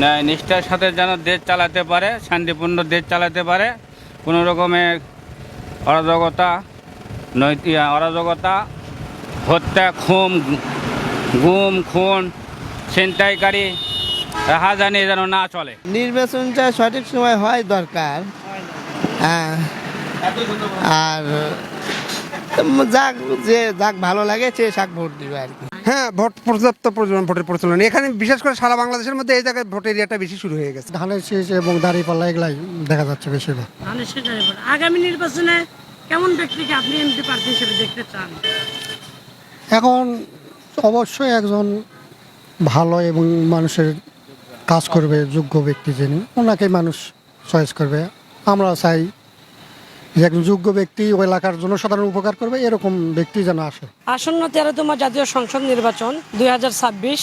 ন্যায় নিষ্ঠার সাথে যেন দেশ চালাতে পারে, শান্তিপূর্ণ দেশ চালাতে পারে, কোনো রকমের অরাজকতা নৈতিক অরাজকতা, হত্যা, খুন, গুম, খুন, ছিনতাইকারী, রাহাজানি যেন না চলে। নির্বাচনটা সঠিক সময় হয় দরকার। হ্যাঁ। আর যাক, যে যাক ভালো লাগে, সে শাক ভোট দিবে আর কি। হ্যাঁ ভোট পর্যাপ্ত পরিমাণ ভোটের প্রচলন। এখানে বিশেষ করে সারা বাংলাদেশের মধ্যে এই জায়গায় ভোট এরিয়াটা বেশি শুরু হয়ে গেছে। ধানের শীষ এবং দাঁড়িপাল্লা এগুলাই দেখা যাচ্ছে বেশিরভাগ। ধানের শেষ আগামী নির্বাচনে কেমন ব্যক্তিকে আপনি এমপি প্রার্থী হিসেবে দেখতে চান? এখন অবশ্যই একজন ভালো এবং মানুষের কাজ করবে যোগ্য ব্যক্তি যিনি ওনাকে মানুষ চয়েস করবে। আমরা চাই যে একজন যোগ্য ব্যক্তি ওই এলাকার জনসাধারণ উপকার করবে, এরকম ব্যক্তি যেন আসে। আসন্ন তেরোতম জাতীয় সংসদ নির্বাচন দুই হাজার ছাব্বিশ,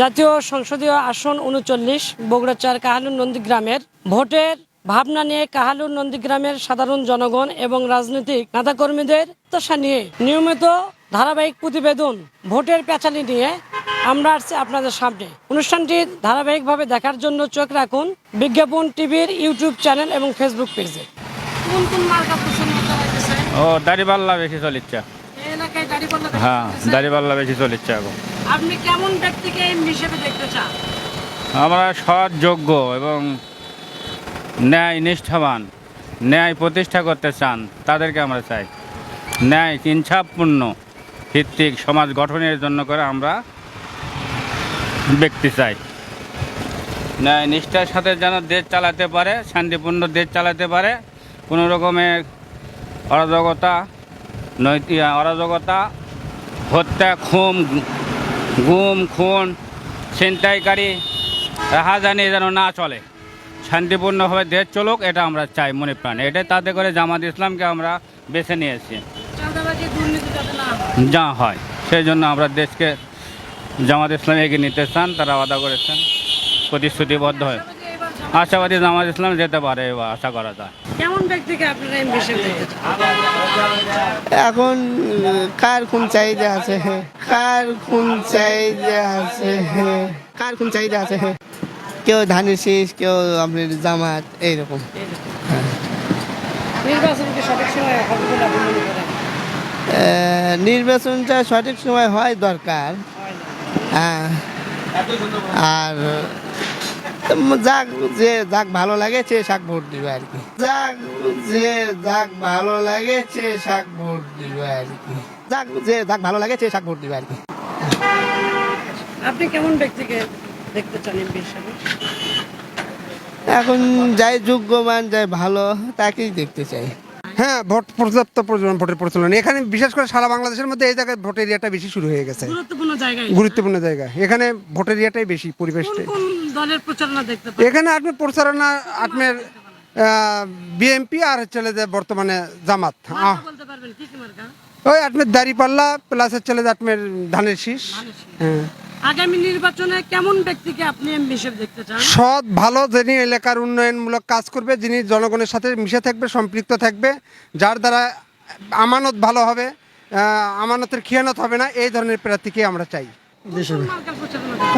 জাতীয় সংসদীয় আসন উনচল্লিশ বগুড়া চার কাহালুর নন্দীগ্রামের। ভোটের ভাবনা নিয়ে কাহালুর নন্দীগ্রামের সাধারণ জনগণ এবং রাজনৈতিক নেতাকর্মীদের প্রত্যাশা নিয়ে নিয়মিত ধারাবাহিক প্রতিবেদন ভোটের পেঁচালি নিয়ে আমরা আসছি আপনাদের সামনে। অনুষ্ঠানটি ধারাবাহিকভাবে দেখার জন্য চোখ রাখুন বিজ্ঞাপন টিভির ইউটিউব চ্যানেল এবং ফেসবুক পেজে। কোন কোন মার্কা পছন্দ করা হয়েছে ও দাড়িপাল্লা বেশি চলিচ্ছে। এলাকায় দাঁড়িপাল্লা হ্যাঁ। দাড়িপাল্লা বেশি চলিচ্ছে এখন। আপনি কেমন ব্যক্তিকে এমপি হিসেবে দেখতে চান? আমরা সৎ যোগ্য এবং ন্যায় নিষ্ঠাবান ন্যায় প্রতিষ্ঠা করতে চান তাদেরকে আমরা চাই। ন্যায় ইনসাফপূর্ণ ভিত্তিক সমাজ গঠনের জন্য করে আমরা ব্যক্তি চাই। ন্যায় নিষ্ঠার সাথে যেন দেশ চালাতে পারে শান্তিপূর্ণ দেশ চালাতে পারে কোনো রকমের অরাজকতা নৈতিক অরাজকতা হত্যা খুন গুম খুন ছিনতাইকারী রাহাজানি যেন না চলে। শান্তিপূর্ণভাবে দেশ চলুক এটা আমরা চাই মনে প্রাণে। এটা তাতে করে জামাত ইসলামকে আমরা বেছে নিয়েছি। যা হয় সেই জন্য আমরা দেশকে জামাত ইসলাম এগিয়ে নিতে চান তারা আদা করেছেন। প্রতিশ্রুতিবদ্ধ হয়ে। আশাবাদী জামাত ইসলাম যেতে পারে এবার আশা করা যায়। কেমন ব্যক্তিকে আপনারা এখন কার কোন চাহিদা আছে? কার কোন চাহিদা আছে? কার কোন চাহিদা আছে? কেউ ধানের শীষ কেউ আপনার জামাত এইরকম। নির্বাচন সঠিক সময় হবে বলে আপনি মনে করেন? আহ, নির্বাচনটা সঠিক সময় হয় দরকার। হ্যাঁ। আর যাক যে যাক ভালো লাগে সে শাক ভোট দিবে আর কি। যাক যে যাক ভালো লাগে সে শাক ভোট দিবে আর কি। যাক যে যাক ভালো লাগে সে শাক ভোট দিবে আর কি। আপনি কেমন ব্যক্তিকে দেখতে চান এমপি হিসেবে এখন যাই যোগ্যমান যাই ভালো তাকেই দেখতে চাই। হ্যাঁ ভোট পর্যাপ্ত পরিমাণ ভোটের প্রচলন। এখানে বিশেষ করে সারা বাংলাদেশের মধ্যে এই জায়গায় ভোট এরিয়াটা বেশি শুরু হয়ে গেছে। গুরুত্বপূর্ণ জায়গায় গুরুত্বপূর্ণ জায়গা। এখানে ভোট এরিয়াটাই বেশি কোন পরিবেশটাই। দলের প্রচারণা দেখতে এখানে আপনি প্রচারণা আপনার বিএমপি আর হচ্ছে বর্তমানে জামাত। ওই আপনার দাড়িপাল্লা প্লাস হচ্ছে হলো যে আপনার ধানের শীষ। হ্যাঁ। আগামী নির্বাচনে কেমন ব্যক্তিকে আপনি এমপি হিসেবে দেখতে চান? সৎ ভালো যিনি এলাকার উন্নয়নমূলক কাজ করবে যিনি জনগণের সাথে মিশে থাকবে সম্পৃক্ত থাকবে যার দ্বারা আমানত ভালো হবে আমানতের খেয়ানত হবে না এই ধরনের প্রার্থীকে আমরা চাই। মার্কার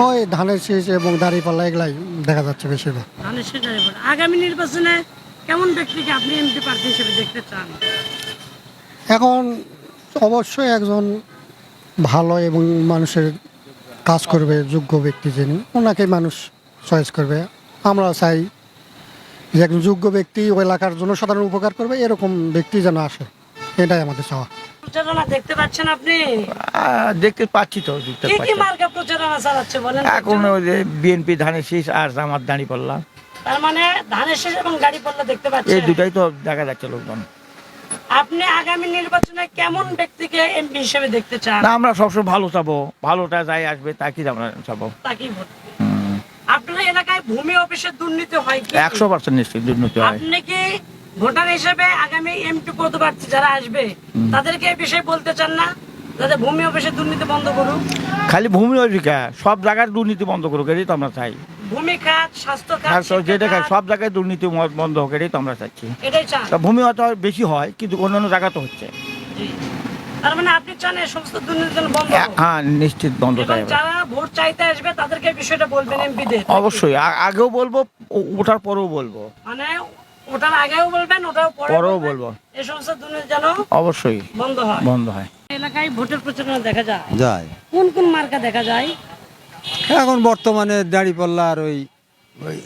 ওই ধানের শীষ এবং দাঁড়িপাল্লা এগুলাই দেখা যাচ্ছে বেশিরভাগ। ধানের শেষ আগামী নির্বাচনে কেমন ব্যক্তিকে আপনি এমপি প্রার্থী হিসেবে দেখতে চান? এখন অবশ্যই একজন ভালো এবং মানুষের কাজ করবে যোগ্য ব্যক্তি যিনি ওনাকে মানুষ চয়েস করবে। আমরা চাই যে একজন যোগ্য ব্যক্তি ওই এলাকার জনসাধারণ উপকার করবে এরকম ব্যক্তি যেন আসে এটাই আমাদের চাওয়া। প্রচারণা দেখতে পাচ্ছেন আপনি? দেখতে পাচ্ছি তো কি কি মার্কা প্রচারণা চালাচ্ছে বলেন এখন ওই যে বিএনপি ধানের শীষ আর জামাত দাঁড়ি পড়লাম তার মানে ধানের শেষ এবং গাড়ি পাল্লা দেখতে এই দুটাই তো দেখা যাচ্ছে লোকজন। আপনি আগামী নির্বাচনে কেমন ব্যক্তিকে এমপি হিসেবে দেখতে চান? না আমরা সবসময় ভালো চাবো। ভালোটা যাই আসবে আমরা চাবো। তাকেই ভোট আপনার এলাকায় ভূমি অফিসের দুর্নীতি হয় কি? একশো পার্সেন্ট নিশ্চিত দুর্নীতি হয়। আপনি কি ভোটার হিসেবে আগামী এমপি পদপ্রার্থী যারা আসবে তাদেরকে এই বিষয়ে বলতে চান না? যাতে ভূমি অফিসের দুর্নীতি বন্ধ করুন খালি ভূমি অধিকার সব জায়গার দুর্নীতি বন্ধ করুক এটাই তো আমরা চাই। ভূমি খাত স্বাস্থ্য খাত যেটা খাত, সব জায়গায় দুর্নীতি বন্ধ হোক এটাই তো আমরা চাচ্ছি এটাই চান। তা ভূমি হয়তো বেশি হয় কিন্তু অন্যান্য জায়গা তো হচ্ছে। তার মানে আপনি চান এই সমস্ত দুর্নীতি যেন বন্ধ হ্যাঁ নিশ্চিত বন্ধ এবং যারা ভোট চাইতে আসবে তাদেরকে এই বিষয়টা বলবেন এমপিদের অবশ্যই আগেও বলব ওঠার পরেও বলব। মানে ওটার আগেও বলবেন ওটাও পরে পরেও বলব। এই সমস্ত দুর্নীতি যেন অবশ্যই। বন্ধ হয়। বন্ধ হয়। এলাকায় ভোটের প্রচারণা দেখা যায়। যায়। কোন কোন মার্কা দেখা যায়? এখন বর্তমানে দাঁড়িপাল্লা আর ওই ওই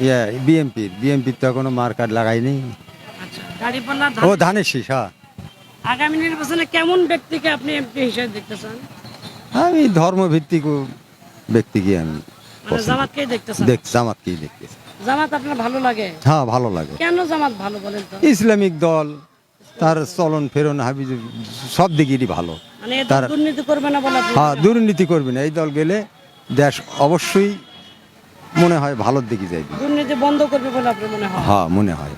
ইয়ে বিএমপির বিএমপির তো কোনো মার্কাট লাগাইনি আচ্ছা দাঁড়িপাল্লা ও ধানের শীষ হ্যাঁ। আগামী নির্বাচনে কেমন ব্যক্তিকে আপনি এমপি হিসেবে দেখতে চান আমি ধর্মভিত্তিক ব্যক্তিকে আমি? মানে জামাতকেই দেখতে দেখ জামাতকেই দেখতেছি জামাত আপনার ভালো লাগে? হ্যাঁ ভালো লাগে। কেন জামাত ভালো বলেন তো? ইসলামিক দল তার চলন ফেরন হাবি সব দিকেরই ভালো। মানে তার- দুর্নীতি করবে না বলে হ্যাঁ দুর্নীতি করবে না। এই দল গেলে দেশ অবশ্যই মনে হয় ভালোর দিকে যাইবে। দুর্নীতি বন্ধ করবে বলে আপনার মনে হয়? হ্যাঁ মনে হয়।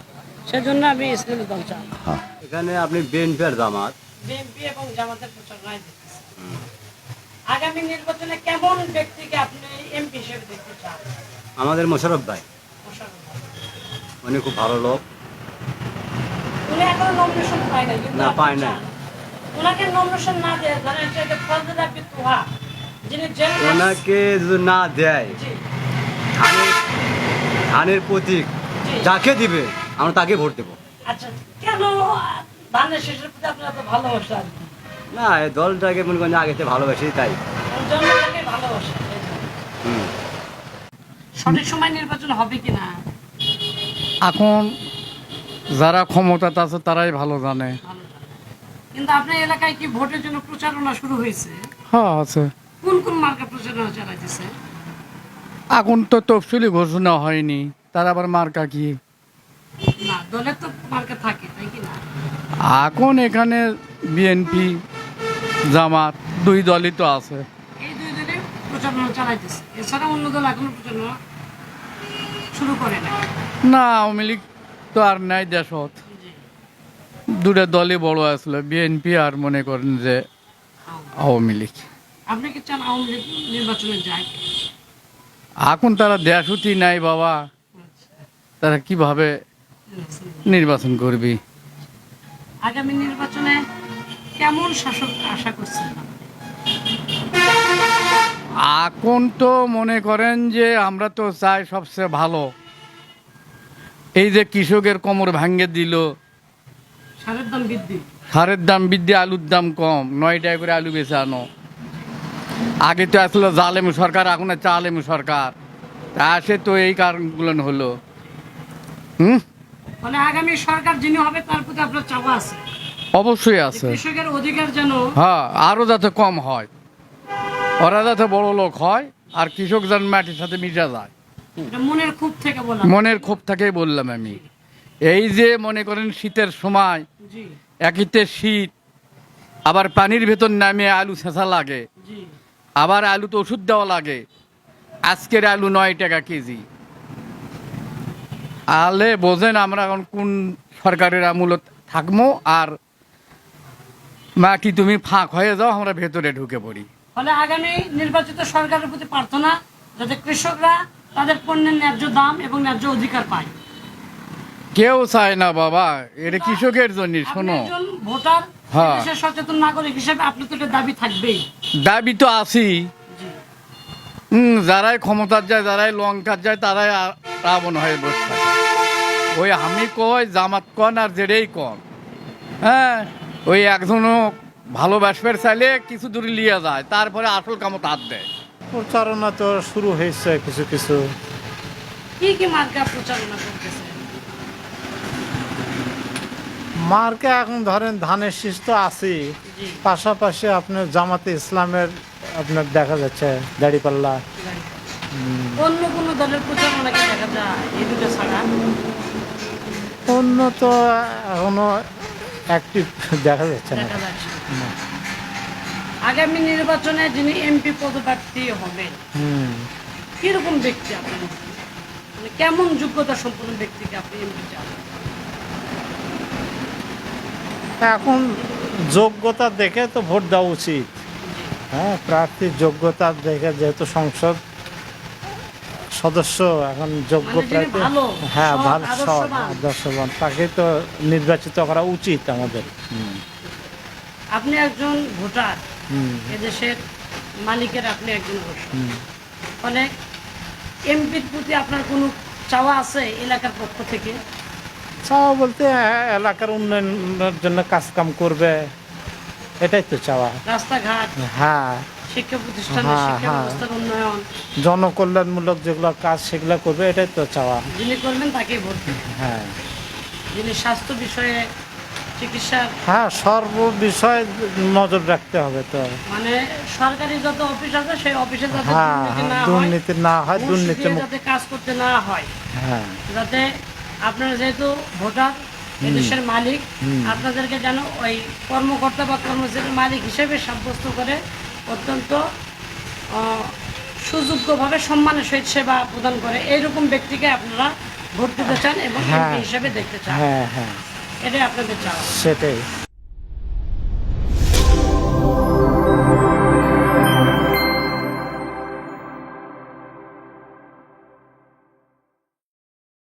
সেজন্য আমি ইসলামী দল চান হ্যাঁ। এখানে আপনি বিএনপি আর জামাত। বিএনপি এবং জামাতের প্রচারণায় দেখতেছি। আগামী নির্বাচনে কেমন ব্যক্তিকে আপনি এমপি হিসেবে দেখতে চান? আমাদের মোশারফ ভাই। উনি খুব ভালো লোক। উনি এখনও নমিনেশন পায় না কিন্তু না, পায় না। ওনাকে নমিনেশন না দেয় ধরেন যে ফজল আবি তুহা যিনি ওনাকে যদি না দেয় ধানের ধানের প্রতীক যাকে দিবে আমরা তাকে ভোট দেবো। আচ্ছা কেন ধানের শেষের প্রতি আপনার ভালোবাসা? না এই দলটাকে মনে করেন আগেতে ভালোবাসি তাই। সঠিক সময় নির্বাচন হবে কিনা? এখন যারা ক্ষমতাতে আছে তারাই ভালো জানে। ভালো জানে। কিন্তু আপনার এলাকায় কি ভোটের জন্য প্রচারণা শুরু হয়েছে? হ্যাঁ আছে। কোন কোন মার্কা প্রচারণা চালাইতেছে? এখন তো তফসিলি ঘোষণা হয়নি। তার আবার মার্কা কি? না দলের তো মার্কা থাকে তাই কি না? এখন এখানে বিএনপি জামাত দুই দলই তো আছে। এই দুই দলে প্রচারণা চালাইতেছে। এছাড়া অন্য দল এখনও প্রচারণা শুরু করে না না আওয়ামী লীগ তো আর নাই দেশত। দুটা দলই বড় আসলো বিএনপি আর মনে করেন যে আওয়ামী লীগ। আপনি কি চান আওয়ামী লীগ নির্বাচনে যায় এখন তারা দেশতি নাই বাবা। তারা কীভাবে নির্বাচন করবি? আগামী নির্বাচনে কেমন শাসক আশা করছেন? এখন তো মনে করেন যে আমরা তো চাই সবচেয়ে ভালো। এই যে কৃষকের কোমর ভাঙ্গে দিল। সারের দাম বৃদ্ধি। সারের দাম বৃদ্ধি আলুর দাম কম। নয় টাকা করে আলু বেচে আনো। আগে তো আসলো জালেমু সরকার এখন আছে আলেমু সরকার। তা আসে তো এই কারণগুলো হলো। হুম? মানে আগামী সরকার যিনি হবে তার প্রতি আপনার চাওয়া আছে। অবশ্যই আছে। কৃষকের অধিকার যেন হ্যাঁ আরও যাতে কম হয়। ওরা যাতে বড় লোক হয় আর কৃষক যেন মাটির সাথে মিশা যায়। মনের খুব থেকে বলা। মনের ক্ষোভ থেকেই বললাম আমি। এই যে মনে করেন শীতের সময় একইতে শীত আবার পানির ভেতর নামে আলু ছেঁচা লাগে আবার আলুতে ওষুধ দেওয়া লাগে আজকের আলু নয় টাকা কেজি। আলে বোঝেন আমরা এখন কোন সরকারের আমূলত থাকব আর মাটি তুমি ফাঁক হয়ে যাও আমরা ভেতরে ঢুকে পড়ি। ফলে আগামী নির্বাচিত সরকারের প্রতি প্রার্থনা যাতে কৃষকরা তাদের পণ্যের ন্যায্য দাম এবং ন্যায্য অধিকার পায়। কেউ চায় না বাবা এটা কৃষকের জন্য শোনো। ভোটার হ্যাঁ। সচেতন নাগরিক হিসেবে আপনার তো দাবি থাকবেই। দাবি তো আছি হুম যারাই ক্ষমতার যায় যারাই লঙ্কার যায় তারাই রাবণ হয়ে বসে থাকে। ওই আমি কয় জামাত কন আর জেরেই কন। হ্যাঁ? ওই একজনও ভালোবাসবার চাইলে কিছু দূরে লিয়ে যায় তারপরে আসল কামত হাত দেয়। প্রচারণা তো শুরু হয়েছে কিছু কিছু। কি কি মার্কা প্রচারণা করতেছে? মার্কে এখন ধরেন ধানের শীষ তো আছেই। জি। পাশাপাশি আপনার জামাতে ইসলামের আপনার দেখা যাচ্ছে দাড়িপাল্লা। অন্য কোনো দলের প্রচারণা কি দেখা যায় এই দুটো ছাড়া? অন্য তো এখনও অ্যাক্টিভ দেখা যাচ্ছে না। দেখা যাচ্ছে। না। আগামী নির্বাচনে যিনি এমপি পদপ্রার্থী হবেন হুম। কীরকম ব্যক্তি আপনি মানে কেমন যোগ্যতা সম্পন্ন ব্যক্তিকে আপনি এমপি চান? এখন যোগ্যতা দেখে তো ভোট দেওয়া উচিত। হ্যাঁ প্রার্থীর যোগ্যতা দেখে যেহেতু সংসদ সদস্য এখন যোগ্য মানে প্রার্থী। হ্যাঁ ভালো সৎ আদর্শবান। তাকে তো নির্বাচিত করা উচিত আমাদের। আপনি একজন ভোটার। এদেশের মালিকের আপনি একজন ফলে এমপির প্রতি আপনার কোনো চাওয়া আছে এলাকার পক্ষ থেকে? চাওয়া বলতে হ্যাঁ, এলাকার উন্নয়নের জন্য কাজ কাম করবে। এটাই তো চাওয়া। রাস্তাঘাট? হ্যাঁ। শিক্ষা হ্যাঁ, শিক্ষা হ্যাঁ। ব্যবস্থার উন্নয়ন। জনকল্যাণমূলক যেগুলো কাজ সেগুলো করবে এটাই তো চাওয়া। যিনি করবেন তাকেই ভোট দেবেন। হ্যাঁ। যিনি স্বাস্থ্য বিষয়ে হ্যাঁ সর্ব বিষয়ে নজর রাখতে হবে তো। মানে সরকারি যত অফিস আছে সেই অফিসে যাতে হ্যাঁ দুর্নীতি না হ্যাঁ দুর্নীতি না হয় ঘুষ দুর্নীতি দিয়ে মুক্ত যাতে কাজ করতে না হয়। হ্যাঁ। যাতে আপনারা যেহেতু ভোটার এদেশের মালিক আপনাদেরকে যেন ওই কর্মকর্তা বা কর্মচারীর মালিক হিসেবে সাব্যস্ত করে অত্যন্ত সুযোগ্যভাবে সম্মানের সহিত সেবা প্রদান করে। এইরকম ব্যক্তিকে আপনারা ভোট দিতে চান এবং হ্যাঁ। হিসেবে দেখতে চান। হ্যাঁ হ্যাঁ। এটাই আপনাদের চাওয়া। সেটাই।